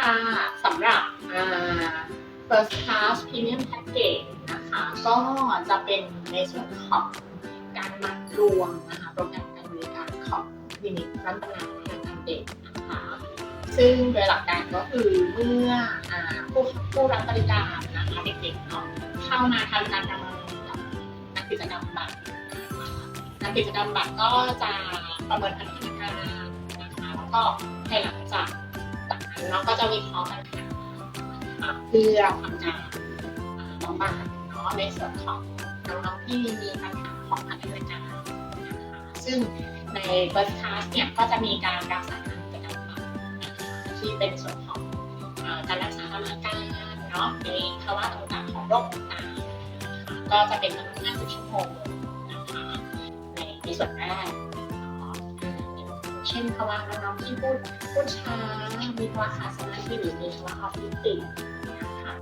ค่ะสำหรับ first class premium package นะคะ ก็จะเป็นในส่วนของการมัดรวมนะคะโปรแกรมการบริการของคลินิกรัตนาพยาบาลเด็กนะคะ ซึ่งโดยหลักการก็คือเมื่ออผู้ผู้รับบริการนะคะเด็กๆเนาะเข้ามาทำการประเมินกับนักกิจกรรมบัตรนักกิจกรรมบัตรก็จะประเมินพัฒนาการนะคะแล้วก็ภายหลังจากจาก นั้นเนาก็จะวิเคราะห์ปัญหานเพื่อทำการอ่าบำบัดเนาะในส่วนของน้องๆที่มีปัญหาของพัฒนาการนะคะซึ่งในเบิร์สคาสเนี่ยก็จะมีการรักษาการกิจกรรมบัตรที่เป็นส่วนของการรักษาอาการเนาะในภาวะต่างๆของโรคต่างๆนะคะก็จะเป็นประมาณ50ชั่วโมงนะคะในในส่วนแรกเนาะ เช่นภาวะน้องๆที่พูดพูดช้า มีภาวะขาดสมาธิหรือมีภาวะออฟฟิศติกนะคะ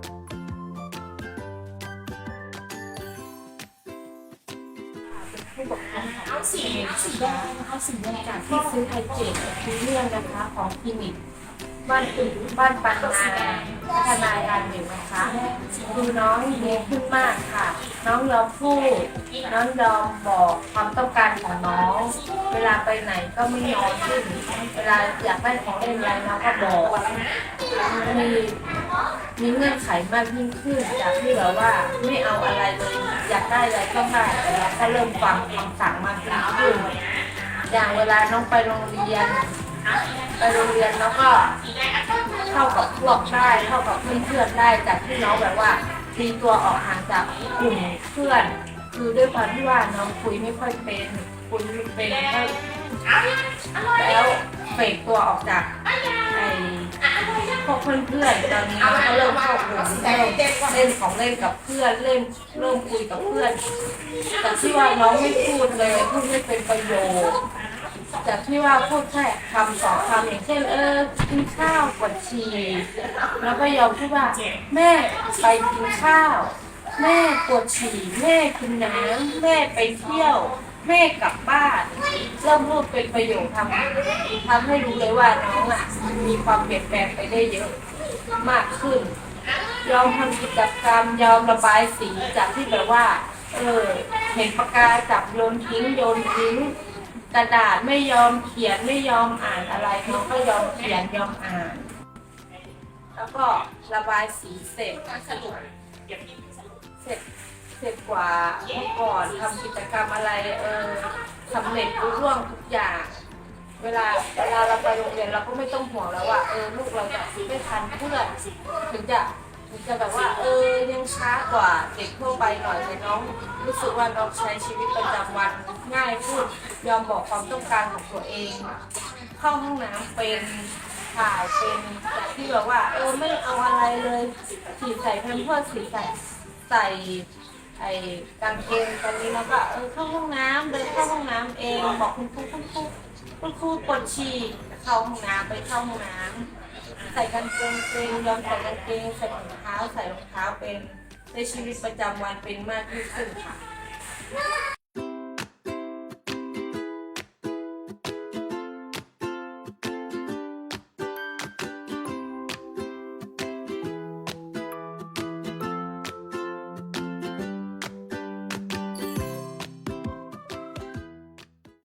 ผู้ปกครองเอาสีเอาสีแดงเอาสีแดงจากที่ซื้อไทเกตที่เรื่องนะคะของคลินิก บ้านตึกบ้านปันนาพัฒนาการเด็กนะคะดูน้องดีขึ้นมากค่ะ น้องยอมพูดน้องยอมบอกความต้องการของน้อง เวลาไปไหนก็ไม่ยอมขึ้น เวลาอยากได้ของเล่นอะไรน้องก็บอกมีมีเงื่อนไขมากยิ่งขึ้น จากที่แบบว่าไม่เอาอะไรเลยอยากได้อะไรก็ได้แต่เราก็เริ่มฟังคำสั่งมากยิ่งขึ้นอย่างเวลาน้องไปโรงเรียน ไปโรงเรียนแล้วก็ เข้ากับพวกได้เข้ากับเพื่อนๆได้จากที่น้องแบบว่าตีตัวออกห่างจากกลุ่มเพื่อน คือด้วยความที่ว่าน้องคุยไม่ค่อยเป็นคุยไม่เป็นก็แล้วเฟกตัวออกจากไอ้พวกเพื่อนๆตอนนี้ก็เริ่มเข้ากลุ่มเริ่มเล่นของเล่นกับเพื่อนเล่นเริ่มคุยกับเพื่อนจากที่ว่าน้องไม่พูดเลยพูดไม่เป็นประโยชน์ จากที่ว่าพูดแค่คำสองคำอย่างเช่นเออกินข้าวกดฉี่แล้วก็ยอมพูดว่า แม่ไปกินข้าว แม่ปวดฉี่แม่กินน้ำแม่ไปเที่ยว แม่กลับบ้าน เริ่มพูดเป็นประโยคทำทำให้รู้เลยว่าน้องอะมีความเปลี่ยนแปลงไปได้เยอะมากขึ้น ยอมทำกิจกรรมยอมระบายสีจากที่แบบว่าเออเห็นปากกาจับโยนทิ้งโยนทิ้ง กระดาษไม่ยอมเขียนไม่ยอมอ่านอะไรน้องก็ยอมเขียนยอมอ่าน แล้วก็ระบายสีเสร็จสรุปเสร็จเสร็จกว่าเมื่อก่อนทำกิจกรรมอะไรเออสำเร็จรุ่ร่วงทุกอย่าง เวลาเวลาเราไปโรงเรียนเราก็ไม่ต้องห่วงแล้วว่าเออลูกเราจะไม่ทันเพื่อนถึงจะ จะแบบว่าเออยังช้ากว่าเด็กทั่วไปหน่อยแต่น้องรู้สึกว่าน้องใช้ชีวิตประจำวันง่ายพูดยอมบอกความต้องการของตัวเอง เข้าห้องน้ำเป็นถ่ายเป็นจากที่แบบว่าเออไม่เอาอะไรเลยฉีดใส่แพมเพิร์สฉีดใส่ใส่ไอ้กางเกงตอนนี้แล้วก็เออเข้าห้องน้ำเดินเข้าห้องน้ำเองบอกคุณครูคุณครูคุณครูปวดฉี่เข้าห้องน้ำไปเข้าห้องน้ำ ใส่กางเกงเป็นยอมใส่กางเกงใส่ถุงเท้าใส่รองเท้าเป็นในชีวิตประจำวันเป็นมากที่สุดค่ะ